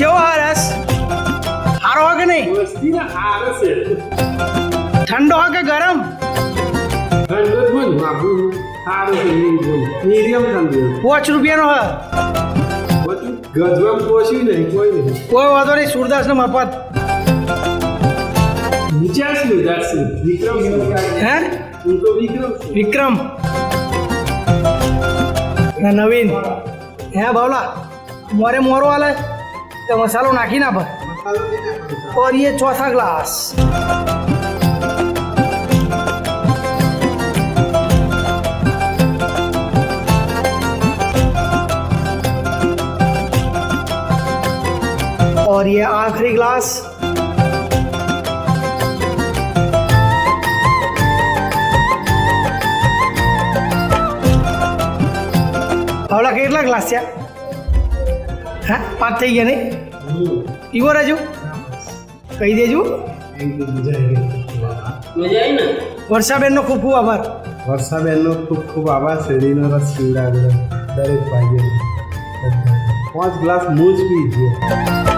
કેવો હરસ? સારો હોય કે નહીં? ઠંડો હોય કે ગરમ? પાંચ રૂપિયાનો હ. ગજવામાં પોસ્યું નહીં કોઈ વાંધો નહીં મફત. શું વિચાર શું વિક્રમ નવીન. હે, બાવલા, મોરે મોરો હાલે તો મસાલો નાખી ના ભાઈ મસાલો નહીં નાખવાનો. और ये चौथा ग्लास और ये आखिरी ग्लास હવડા કેટલા ગ્લાસ છે હા, પાંચ થઈ ગયા નહીં. પીવો રહેજો કહી દેજો. વર્ષાબેનનો ખૂબ ખૂબ આભાર. વર્ષાબેનનો ખૂબ ખૂબ આભાર શેરડીનો રસ પીવડાવ્યો દરેક ભાઈઓ પાંચ ગ્લાસ મૂજ પી ગયો